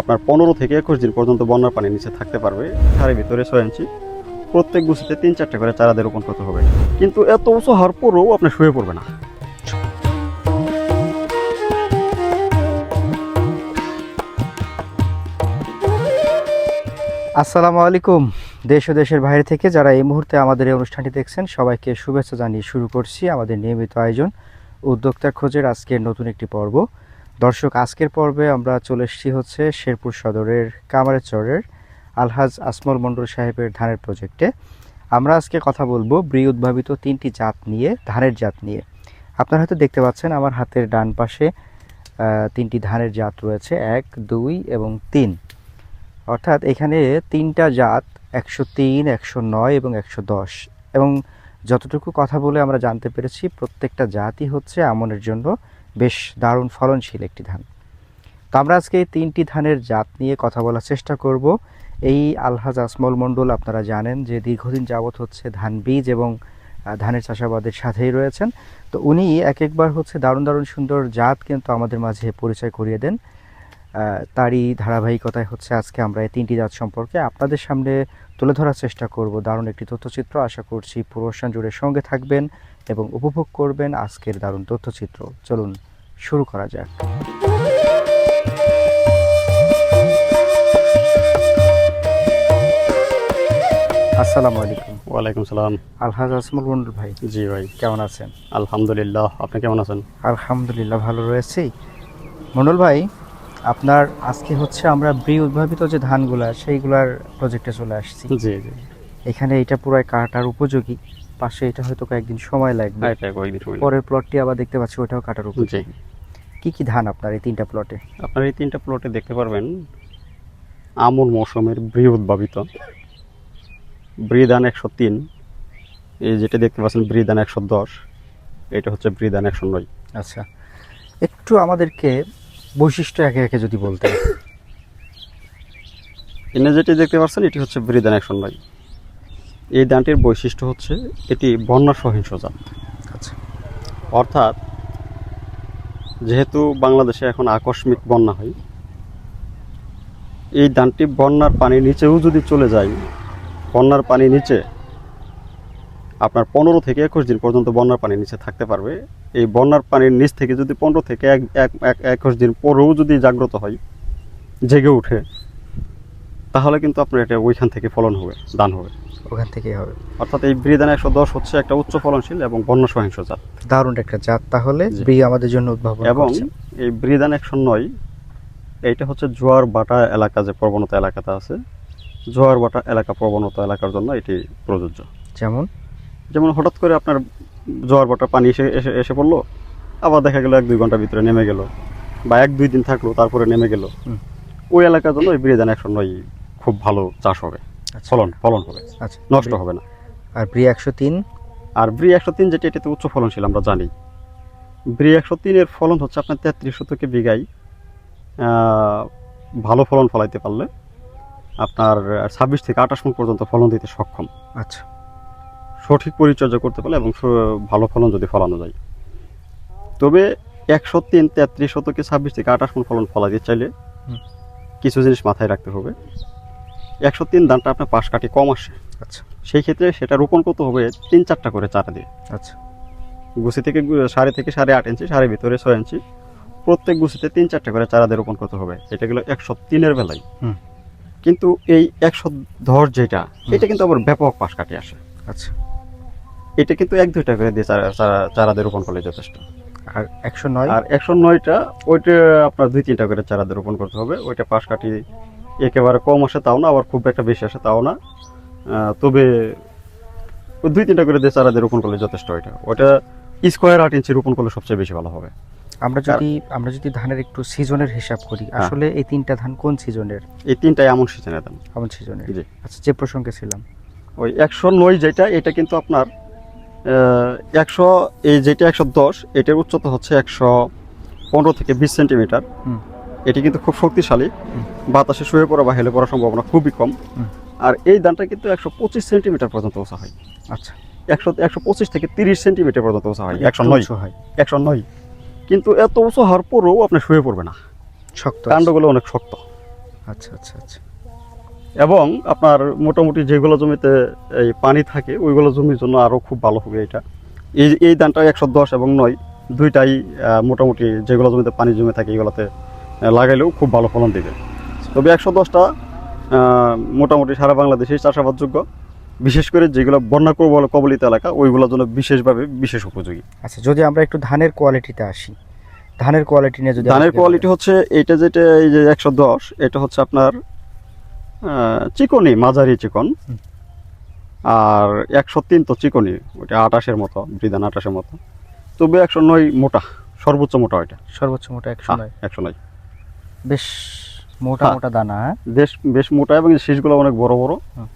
আপনার পনেরো থেকে একুশ দিন পর্যন্ত বন্যার পানি নিচে থাকতে পারবে। সারের ভিতরে ছয় ইঞ্চি। প্রত্যেক গুছিতে তিন চারটে করে চারা চারাদের রোপণ করতে হবে। কিন্তু এত উঁচু হওয়ার পরেও আপনার শুয়ে পড়বে না। আসসালামু আলাইকুম। দেশ ও দেশের বাইরে থেকে যারা এই মুহূর্তে আমাদের এই অনুষ্ঠানটি দেখছেন, সবাইকে শুভেচ্ছা জানিয়ে শুরু করছি আমাদের নিয়মিত আয়োজন। উদ্যোক্তার খোঁজের আজকের নতুন একটি পর্ব। দর্শক, আজকের পর্বে আমরা চলে এসেছি হচ্ছে শেরপুর সদরের কামারেচরের আলহাজ আসমল মণ্ডল সাহেবের ধানের প্রজেক্টে। আমরা আজকে কথা বলব ব্রি উদ্ভাবিত তিনটি জাত নিয়ে, ধানের জাত নিয়ে। আপনারা হয়তো দেখতে পাচ্ছেন আমার হাতের ডান পাশে তিনটি ধানের জাত রয়েছে, এক, দুই এবং তিন। অর্থাৎ এখানে তিনটা জাত, একশো তিন, একশো নয় এবং একশো দশ। এবং যতটুকু কথা বলে আমরা জানতে পেরেছি, প্রত্যেকটা জাতই হচ্ছে আমনের জন্য বেশ দারুণ ফলনশীল একটি ধান। তো আমরা আজকে এই তিনটি ধানের জাত নিয়ে কথা বলার চেষ্টা করব। এই আলহাজ আসমল মণ্ডল আপনারা জানেন যে দীর্ঘদিন যাবৎ হচ্ছে ধান বীজ এবং ধানের চাষাবাদের সাথেই রয়েছেন। তো উনি এক একবার হচ্ছে দারুণ দারুণ সুন্দর জাত কিন্তু আমাদের মাঝে পরিচয় করিয়ে দেন। তারই ধারাবাহিকতায় হচ্ছে আজকে আমরা এই তিনটি জাত সম্পর্কে আপনাদের সামনে তুলে ধরার চেষ্টা করব। দারুণ একটি তথ্যচিত্র আশা করছি পুরো জুড়ে সঙ্গে থাকবেন। এবং উপভোগ করবেন আজকের দারুণ তথ্যচিত্র। চলুন শুরু করা যাক। আসসালামু আলাইকুম। ওয়ালাইকুম সালাম। আলহাজ আসমুল মন্ডল ভাই জি ভাই। কেমন আছেন? আলহামদুলিল্লাহ আপনি কেমন আছেন? আলহামদুলিল্লাহ ভালো রয়েছি। মন্ডল ভাই আপনার আজকে হচ্ছে আমরা ব্রি উদ্ভাবিত যে ধানগুলা সেইগুলার প্রজেক্টে চলে আসছি। জি জি। এখানে এটা পুরো কাটার উপযোগী। পাশে এটা হয়তো কয়েকদিন সময় লাগবে। এটা কয়েকদিন সময় পরের প্লটটি আবার দেখতে পাচ্ছি ওটাও কাটার জি। উপযোগী কি কি ধান আপনার এই তিনটা প্লটে আপনার এই তিনটা প্লটে দেখতে পারবেন আমন মৌসুমের বৃহ উদ্ভাবিত। বৃদান একশো তিন এই যেটা দেখতে পাচ্ছেন বৃদান একশো দশ এটা হচ্ছে বৃদান একশো নয়। আচ্ছা একটু আমাদেরকে বৈশিষ্ট্য একে একে যদি বলতে এনে যেটি দেখতে পাচ্ছেন এটি হচ্ছে বৃদান একশো নয়। এই ধানটির বৈশিষ্ট্য হচ্ছে এটি বন্যা সহিংস জাত আচ্ছা। অর্থাৎ যেহেতু বাংলাদেশে এখন আকস্মিক বন্যা হয় এই ধানটি বন্যার পানি নিচেও যদি চলে যায় বন্যার পানি নিচে আপনার পনেরো থেকে একুশ দিন পর্যন্ত বন্যার পানি নিচে থাকতে পারবে। এই বন্যার পানির নিচ থেকে যদি পনেরো থেকে এক- এক একুশ দিন পরেও যদি জাগ্রত হয় জেগে উঠে তাহলে কিন্তু আপনার এটা ওইখান থেকে ফলন হবে দান হবে। ওখান থেকেই হবে। অর্থাৎ এই বৃদান একশো দশ হচ্ছে একটা উচ্চ ফলনশীল এবং বন্য সহিংস জাত। দারুণ একটা জাত তাহলে ব্রি আমাদের জন্য উদ্ভাবন এবং। এই বৃদান একশো নয় এইটা হচ্ছে জোয়ার বাটা এলাকা যে প্রবণতা এলাকাতে আছে। জোয়ার বাটা এলাকা প্রবণতা এলাকার জন্য এটি প্রযোজ্য। যেমন? যেমন হঠাৎ করে আপনার জোয়ার বাটা পানি এসে এসে এসে পড়ল আবার দেখা গেলো এক দুই ঘণ্টার ভিতরে নেমে গেল বা এক দুই দিন থাকল তারপরে নেমে গেল। ওই এলাকার জন্য এই বৃদান একশো নয় খুব ভালো চাষ হবে। ফলন ফলন হবে। আচ্ছা। নষ্ট হবে না। আর ব্রি একশো তিন? আর ব্রি একশো তিন যেটা এটাতে উচ্চ ফলনশীল আমরা জানি। ব্রি একশো তিনের ফলন হচ্ছে আপনার তেত্রিশ শতকে বিঘাই ভালো ফলন ফলাইতে পারলে আপনার ছাব্বিশ থেকে আঠাশ মন পর্যন্ত ফলন দিতে সক্ষম। আচ্ছা। সঠিক পরিচর্যা করতে পারলে এবং ভালো ফলন যদি ফলানো যায়। তবে একশো তিন তেত্রিশ শতকে ছাব্বিশ থেকে আঠাশ মন ফলন ফলাইতে চাইলে কিছু জিনিস মাথায় রাখতে হবে। একশো তিন ধানটা আপনার পাশ কাটি কম আসে। আচ্ছা। সেই ক্ষেত্রে সেটা রোপণ করতে হবে তিন চারটা করে চারা দিয়ে। আচ্ছা। গুছি থেকে সাড়ে থেকে সাড়ে আট ইঞ্চি সাড়ে ভিতরে ছয় ইঞ্চি প্রত্যেক গুছিতে তিন চারটে করে চারা দিয়ে রোপণ করতে হবে। এটা গেলো একশো তিনের বেলায়। কিন্তু এই একশো দশ যেটা এটা কিন্তু আবার ব্যাপক পাশ কাটে আসে। আচ্ছা। এটা কিন্তু এক দুইটা করে দিয়ে চারা চারা- চারা দিয়ে রোপণ করলে যথেষ্ট। আর একশো নয়? আর একশো নয়টা ওইটা আপনার দুই তিনটা করে চারা দিয়ে রোপণ করতে হবে। ওইটা পাশ কাটি একেবারে কম আসে তাও না আবার খুব একটা বেশি আসে তাও না। তবে দুই তিনটা করে দিয়ে চারা দিয়ে রোপণ করলে যথেষ্ট ওইটা ওইটা স্কোয়ার আট ইঞ্চি রোপণ করলে সবচেয়ে বেশি ভালো হবে। আমরা যদি আমরা যদি ধানের একটু সিজনের হিসাব করি হ্যাঁ। আসলে এই তিনটা ধান কোন সিজনের এই তিনটাই এমন সিজনে দেন কোন সিজনের জি। আচ্ছা যে প্রসঙ্গে ছিলাম। ওই একশো নয় যেটা এটা কিন্তু আপনার একশো এই যেটা একশো দশ এটার উচ্চতা হচ্ছে একশো পনেরো থেকে বিশ সেন্টিমিটার। এটি কিন্তু খুব শক্তিশালী। বাতাসে শুয়ে পড়া বা হেলে পড়ার সম্ভাবনা খুবই কম। আর এই ধানটা কিন্তু একশো পঁচিশ সেন্টিমিটার পর্যন্ত উঁচা হয়। আচ্ছা। একশো একশো পঁচিশ থেকে তিরিশ সেন্টিমিটার পর্যন্ত উঁচা হয়। একশো একটু নয়। হয়। একশো নয়। কিন্তু এত উঁচু হওয়ার পরেও আপনার শুয়ে পড়বে না। শক্ত। কাণ্ডগুলো অনেক শক্ত। আচ্ছা আচ্ছা আচ্ছা। এবং আপনার মোটামুটি যেগুলো জমিতে এই পানি থাকে ওইগুলো জমির জন্য আরও খুব ভালো হবে এটা। এই এই ধানটা একশো দশ এবং নয়। দুইটাই মোটামুটি যেগুলো জমিতে পানি জমে থাকে এগুলোতে লাগাইলেও খুব ভালো ফলন দেবে। তবে একশো দশটা মোটামুটি সারা বাংলাদেশেই চাষাবাদযোগ্য। বিশেষ করে যেগুলো বন্যা কবল- কবলিত এলাকা ওইগুলোর জন্য বিশেষভাবে বিশেষ উপযোগী। আচ্ছা যদি আমরা একটু ধানের কোয়ালিটিতে আসি ধানের কোয়ালিটি নিয়ে যদি ধানের কোয়ালিটি হচ্ছে এটা যেটা এই যে একশো দশ এটা হচ্ছে আপনার চিকনি মাঝারি চিকন। আর একশো তিন তো চিকনি ওইটা আটাশের মতো বিধান আটাশের মতো। তবে একশো নয় মোটা সর্বোচ্চ মোটা ওইটা। সর্বোচ্চ মোটা একশো নয়। একশো নয়। বেশ মোটা হ্যাঁ। মোটা দানা হ্যাঁ? বেশ বেশ মোটা এবং শীষগুলো অনেক বড় বড়। দানের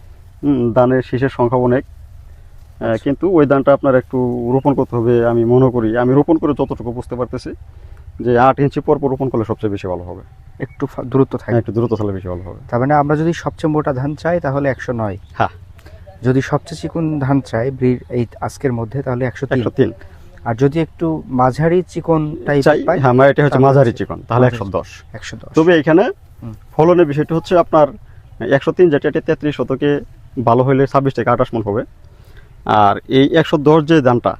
হুম, ধানের শীষের সংখ্যা অনেক। আহ, কিন্তু ওই ধানটা আপনার একটু রোপণ করতে হবে আমি মনে করি। আমি রোপণ করে যতটুকু বুঝতে পারতেছি যে আট ইঞ্চি পর পর রোপণ করলে সবচেয়ে বেশি ভালো হবে। একটু দূরত্ব থাকে। হ্যাঁ, একটু দ্রুত তাহলে বেশি ভালো হবে। তার মানে আমরা যদি সবচেয়ে মোটা ধান চাই তাহলে একশো নয়। হ্যাঁ। যদি সবচেয়ে চিকন ধান চাই ব্রিড এই আজকের মধ্যে তাহলে একশো তিন। আর যদি একটু মাঝারি চিকন টাইপ চাই পাই হ্যাঁ এটা হচ্ছে মাঝারি চিকন তাহলে একশো দশ। একশো দশ। তবে এখানে ফলনের বিষয়টা হচ্ছে আপনার একশো তিন যেটা এটা তেত্রিশ শতকে ভালো হলে ছাব্বিশ থেকে আঠাশ মন হবে। আর এই একশো দশ যে দামটা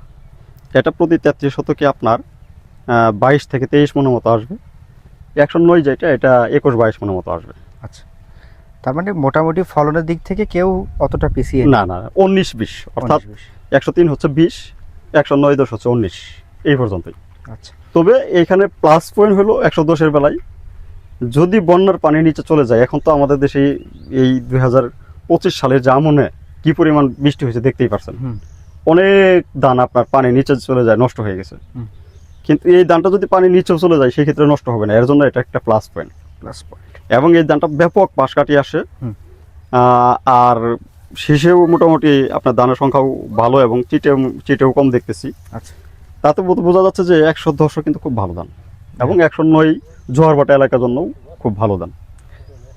এটা প্রতি তেত্রিশ শতকে আপনার বাইশ থেকে তেইশ মনের মতো আসবে। একশো নয় যেটা এটা একুশ বাইশ মনের মতো আসবে। আচ্ছা। তার মানে মোটামুটি ফলনের দিক থেকে কেউ অতটা পিছিয়ে না না উনিশ বিশ অর্থাৎ। একশো তিন হচ্ছে বিশ একশো নয় দশ হচ্ছে উনিশ এই পর্যন্তই। আচ্ছা। তবে এখানে প্লাস পয়েন্ট হলো একশো দশের বেলায়। যদি বন্যার পানি নিচে চলে যায় এখন তো আমাদের দেশে এই দুই হাজার পঁচিশ সালের যে আমনে কি পরিমাণ বৃষ্টি হয়েছে দেখতেই পারছেন। অনেক ধান আপনার পানি নিচে চলে যায় নষ্ট হয়ে গেছে। কিন্তু এই ধানটা যদি পানি নিচেও চলে যায় সেই ক্ষেত্রে নষ্ট হবে না। এর জন্য এটা একটা প্লাস পয়েন্ট প্লাস পয়েন্ট এবং এই ধানটা ব্যাপক পাশ কাটিয়ে আসে আর শেষেও মোটামুটি আপনার দানের সংখ্যাও ভালো এবং চিটেও চিটেও কম দেখতেছি। আচ্ছা। তাতে বোঝা যাচ্ছে যে একশো দশও কিন্তু খুব ভালো দান এবং একশো নয় জোয়ারবাটা এলাকার জন্য খুব ভালো দান।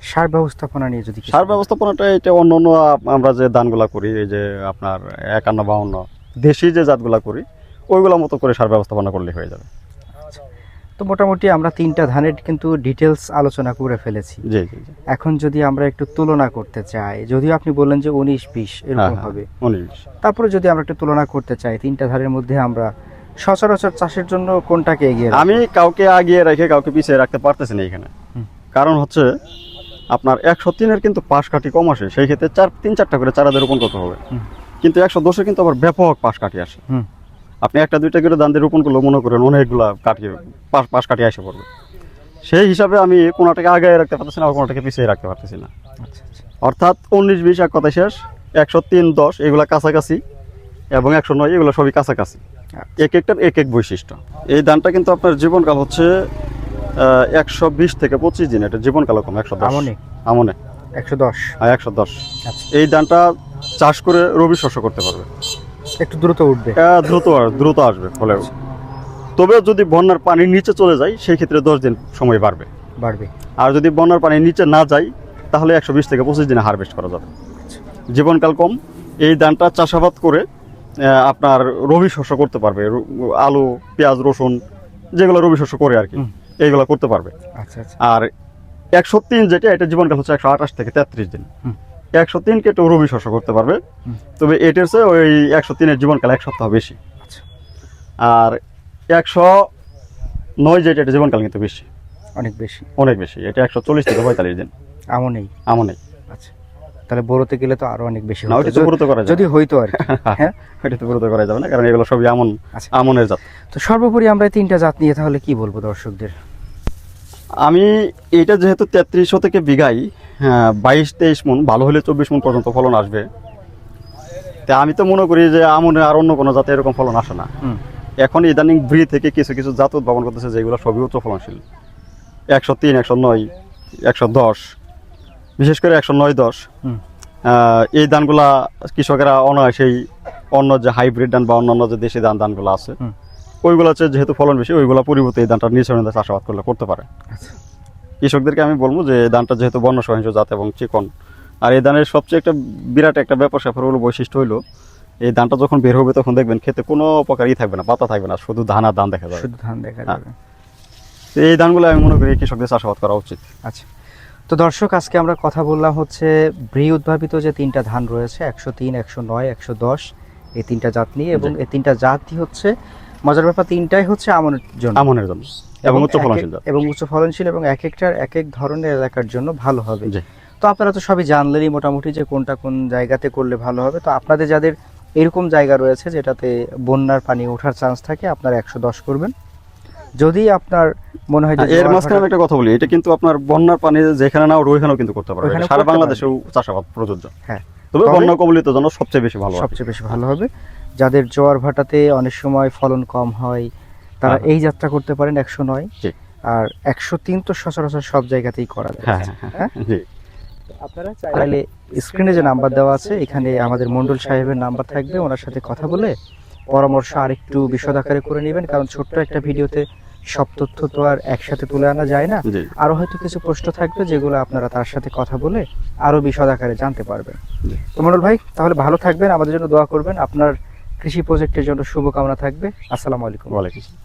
সার ব্যবস্থাপনা নিয়ে যদি সার ব্যবস্থাপনাটা এটা অন্য অন্য আমরা যে দানগুলা করি এই যে আপনার একান্ন বাউন্ন দেশি যে জাতগুলা করি ওইগুলা মতো করে সার ব্যবস্থাপনা করলে হয়ে যাবে। তো মোটামুটি আমরা তিনটা ধানের কিন্তু ডিটেলস আলোচনা করে ফেলেছি। জি জি জি। এখন যদি আমরা একটু তুলনা করতে চাই যদিও আপনি বললেন যে উনিশ বিশ হ্যাঁ এরকম হ্যাঁ হবে। উনিশ তারপরে যদি আমরা একটু তুলনা করতে চাই তিনটা ধানের মধ্যে আমরা সচরাচর চাষের জন্য কোনটাকে এগিয়ে আমি কাউকে আগিয়ে রেখে কাউকে পিছিয়ে রাখতে পারতেছি না এখানে। কারণ হচ্ছে আপনার একশো তিনের কিন্তু পাশ কাটি কম আসে সেই ক্ষেত্রে চার তিন চারটা করে চারাদের রোপণ করতে হবে। কিন্তু একশো দশে কিন্তু আবার ব্যাপক পাশ কাটি আসে। আপনি একটা দুইটা করে দান দিয়ে রোপণ করলে মনে করেন অনেকগুলা কাটিয়ে পাশ পাশ কাটিয়ে এসে পড়বে। সেই হিসাবে আমি কোনোটাকে আগে রাখতে পারতেছি না আর কোনোটাকে পিছিয়ে রাখতে পারতেছি না। আচ্ছা আচ্ছা। অর্থাৎ উনিশ বিশ এক কথা শেষ একশো তিন দশ এগুলা কাছাকাছি এবং একশো নয় এগুলো সবই কাছাকাছি। এক একটার এক এক বৈশিষ্ট্য। এই ধানটা কিন্তু আপনার জীবনকাল হচ্ছে একশো বিশ থেকে পঁচিশ দিন এটা জীবনকাল কম একশো দশ। আমনে? একশো দশ। হ্যাঁ একশো দশ। আচ্ছা। এই ধানটা চাষ করে রবি শস্য করতে পারবে। একটু দ্রুত উঠবে। দ্রুত দ্রুত আসবে ফলে। তবে যদি বন্যার পানি নিচে চলে যায় সেই ক্ষেত্রে দশ দিন সময় বাড়বে। বাড়বে। আর যদি বন্যার পানি নিচে না যায় তাহলে একশো বিশ থেকে পঁচিশ দিনে হারভেস্ট করা যাবে। আচ্ছা। জীবনকাল কম। এই ধানটা চাষাবাদ করে আপনার রবি শস্য করতে পারবে। আলু পেঁয়াজ রসুন যেগুলো রবি শস্য করে আর কি এইগুলো করতে পারবে। আচ্ছা আচ্ছা। আর একশো তিন যেটা এটা জীবনকাল হচ্ছে একশো আঠাশ থেকে তেত্রিশ দিন। একশো তিন কেটে রবি শস্য করতে পারবে। তবে এটার চেয়ে ওই একশো তিনের জীবনকাল এক সপ্তাহ বেশি। আচ্ছা। আর একশো নয় যেটা এটা জীবনকাল কিন্তু বেশি। অনেক বেশি। অনেক বেশি। এটা একশো চল্লিশ থেকে পঁয়তাল্লিশ দিন। আমনেই আমনেই আচ্ছা। তাহলে বড়তে গেলে তো আরও অনেক বেশি না তো গুরুত্ব করা যদি হইতো আর হ্যাঁ? ওইটা তো করা যাবে না কারণ এগুলো সবই আমন আচ্ছা। আমনের জাত। তো সর্বোপরি আমরা এই তিনটা জাত নিয়ে তাহলে কি বলব দর্শকদের? আমি এটা যেহেতু তেত্রিশশো থেকে বিঘাই বাইশ তেইশ মন ভালো হলে চব্বিশ মন পর্যন্ত ফলন আসবে। তা আমি তো মনে করি যে আমনে আর অন্য কোনো জাতে এরকম ফলন আসে না। এখন ইদানিং ব্রি থেকে কিছু কিছু জাত উদ্ভাবন করতেছে যেগুলো সবই উচ্চ ফলনশীল। একশো তিন একশো নয় একশো দশ বিশেষ করে একশো নয় দশ। এই ধানগুলা কৃষকেরা অনায়াসেই অন্য যে হাইব্রিড ধান বা অন্যান্য যে দেশি ধান ধানগুলো আছে। ওইগুলো হচ্ছে যেহেতু ফলন বেশি ওইগুলো পরিবর্তে এই ধানটা নিচে চাষাবাদ করলে করতে পারে। আচ্ছা। কৃষকদেরকে আমি বলব যে ধানটা যেহেতু বন্য সহিংস জাত এবং চিকন আর এই ধানের সবচেয়ে একটা বিরাট একটা ব্যাপার স্যাপার হলো বৈশিষ্ট্য হলো এই ধানটা যখন বের হবে তখন দেখবেন খেতে কোনো প্রকারই থাকবে না পাতা থাকবে না শুধু ধান আর ধান দেখা যাবে। শুধু ধান দেখা হ্যাঁ। যাবে। এই ধানগুলো আমি মনে করি কৃষকদের চাষাবাদ করা উচিত। আচ্ছা। তো দর্শক আজকে আমরা কথা বললাম হচ্ছে ব্রি উদ্ভাবিত যে তিনটা ধান রয়েছে একশো তিন একশো নয় একশো দশ এই তিনটা জাত নিয়ে এবং। এই তিনটা জাতই হচ্ছে মজার ব্যাপার তিনটাই হচ্ছে আমনের জন্য। আমনের জন্য। এবং উচ্চ ফলনশীল এবং উচ্চ ফলনশীল এবং এক একটার এক এক ধরনের এলাকার জন্য ভালো হবে। তো আপনারা তো সবই জানলেনই মোটামুটি যে কোনটা কোন জায়গাতে করলে ভালো হবে। তো আপনাদের যাদের এরকম জায়গা রয়েছে যেটাতে বন্যার পানি ওঠার চান্স থাকে আপনারা একশো দশ করবেন। যদি আপনার মনে হয় যে হ্যাঁ, এর মাঝখানে আমি একটা কথা বলি এটা কিন্তু আপনার বন্যার পানি যেখানে না ওইখানেও কিন্তু করতে পারবে সারা বাংলাদেশেও চাষাবাদ প্রযোজ্য। হ্যাঁ। তবে- বন্যা কবলিত জন্য সবচেয়ে বেশি ভালো সবচেয়ে বেশি ভালো হবে। যাদের জোয়ার ভাটাতে অনেক সময় ফলন কম হয় তারা। এই যাত্রা করতে পারেন একশো নয়। আর একশো তিন তো সচরাচর সব জায়গাতেই করা যায়। হ্যাঁ হ্যাঁ হ্যাঁ জি। আপনারা চাইলে স্ক্রিনে যে নাম্বার দেওয়া আছে এখানে আমাদের মন্ডল সাহেবের নাম্বার থাকবে ওনার সাথে কথা বলে পরামর্শ আরেকটু বিশদ আকারে করে নেবেন কারণ ছোট্ট একটা ভিডিওতে সব তথ্য তো আর একসাথে তুলে আনা যায় না। আরও হয়তো কিছু প্রশ্ন থাকবে যেগুলো আপনারা তার সাথে কথা বলে আরও বিশদ আকারে জানতে পারবেন। তো মন্ডল ভাই তাহলে ভালো থাকবেন আমাদের জন্য দোয়া করবেন। আপনার কৃষি প্রজেক্টের জন্য শুভকামনা থাকবে। আসসালামু আলাইকুম। ওয়ালাইকুম আসসালাম।